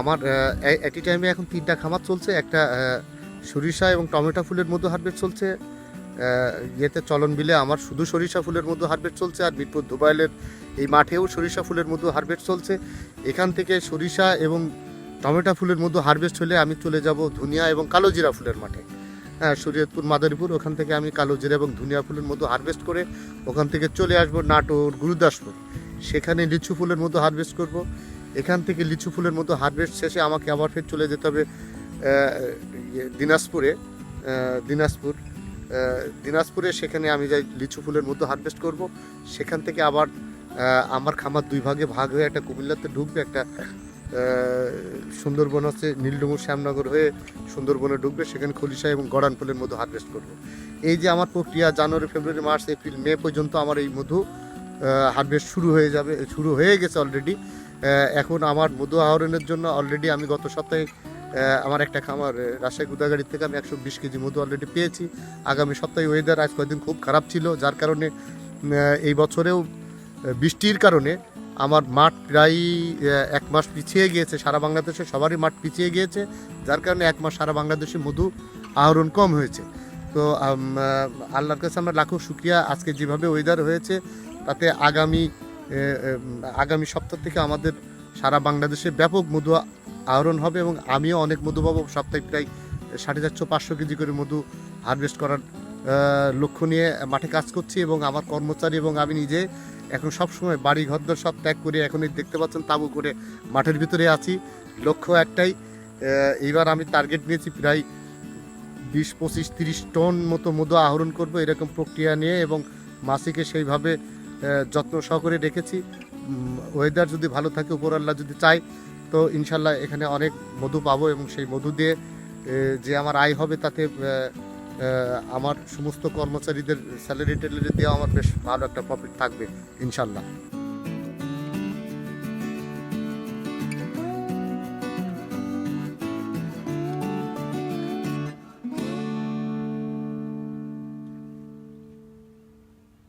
আমার একই টাইমে এখন তিনটা খামার চলছে। একটা সরিষা এবং টমেটো ফুলের মধ্যে হারভেস্ট চলছে। ইয়েতে চলন বিলে আমার শুধু সরিষা ফুলের মধ্যে হারভেস্ট চলছে আর মিরপুর দুবাইলের এই মাঠেও সরিষা ফুলের মধ্যে হারভেস্ট চলছে। এখান থেকে সরিষা এবং টমেটো ফুলের মধ্যে হারভেস্ট হলে আমি চলে যাব ধুনিয়া এবং কালো জিরা ফুলের মাঠে। হ্যাঁ শরীয়তপুর, মাদারীপুর, ওখান থেকে আমি কালো জিরা এবং ধুনিয়া ফুলের মধ্যে হারভেস্ট করে ওখান থেকে চলে আসব নাটোর, গুরুদাসপুর। সেখানে লিচু ফুলের মতো হারভেস্ট করব। এখান থেকে লিচু ফুলের মতো হারভেস্ট শেষে আমাকে আবার ফের চলে যেতে হবে ইয়ে, দিনাজপুরে দিনাজপুর। দিনাজপুরে সেখানে আমি যাই লিচু ফুলের মতো হারভেস্ট করব। সেখান থেকে আবার আমার খামার দুই ভাগে ভাগ হয়ে একটা কুমিল্লাতে ঢুকবে একটা সুন্দরবন হচ্ছে নীলডুমুর শ্যামনগর হয়ে সুন্দরবনে ঢুকবে সেখানে খলিশা এবং গড়ান ফুলের মধু হারভেস্ট করব। এই যে আমার প্রক্রিয়া জানুয়ারি ফেব্রুয়ারি মার্চ এপ্রিল মে পর্যন্ত আমার এই মধু হারভেস্ট শুরু হয়ে যাবে শুরু হয়ে গেছে অলরেডি এখন আমার মধু আহরণের জন্য অলরেডি আমি গত সপ্তাহে আমার একটা খামার রাজশাহী গুদাগাড়ি থেকে আমি একশো বিশ কেজি মধু অলরেডি পেয়েছি। আগামী সপ্তাহে ওয়েদার আজ কয়েকদিন খুব খারাপ ছিল, যার কারণে এই বছরেও বৃষ্টির কারণে আমার মাঠ প্রায় এক মাস পিছিয়ে গিয়েছে, সারা বাংলাদেশে সবারই মাঠ পিছিয়ে গিয়েছে, যার কারণে এক মাস সারা বাংলাদেশে মধু আহরণ কম হয়েছে। তো আল্লাহর কাছে আমরা লাখো শুক্রিয়া। আজকে যেভাবে ওয়েদার হয়েছে, তাতে আগামী আগামী সপ্তাহ থেকে আমাদের সারা বাংলাদেশে ব্যাপক মধু আহরণ হবে এবং আমিও অনেক মধু পাবো। সপ্তাহে প্রায় সাড়ে চারশো পাঁচশো কেজি করে মধু হারভেস্ট করার লক্ষ্য নিয়ে মাঠে কাজ করছি এবং আমার কর্মচারী এবং আমি নিজে এখন সবসময় বাড়ি ঘরদর সব ত্যাগ করে এখন দেখতে পাচ্ছেন তাবু করে মাঠের ভিতরে আছি। লক্ষ্য একটাই এইবার আমি টার্গেট নিয়েছি প্রায় বিশ, পঁচিশ, তিরিশ টন মতো মধু আহরণ করব এরকম প্রক্রিয়া নিয়ে এবং মাসিকে সেইভাবে যত্ন সহকারে রেখেছি। ওয়েদার যদি ভালো থাকে, উপর আল্লাহ যদি চাই তো ইনশাল্লাহ এখানে অনেক মধু পাবো এবং সেই মধু দিয়ে যে আমার আয় হবে তাতে আমার সমস্ত কর্মচারীদের স্যালারি ট্যালারি দেওয়া আমার বেশ ভালো একটা প্রফিট থাকবে ইনশাল্লাহ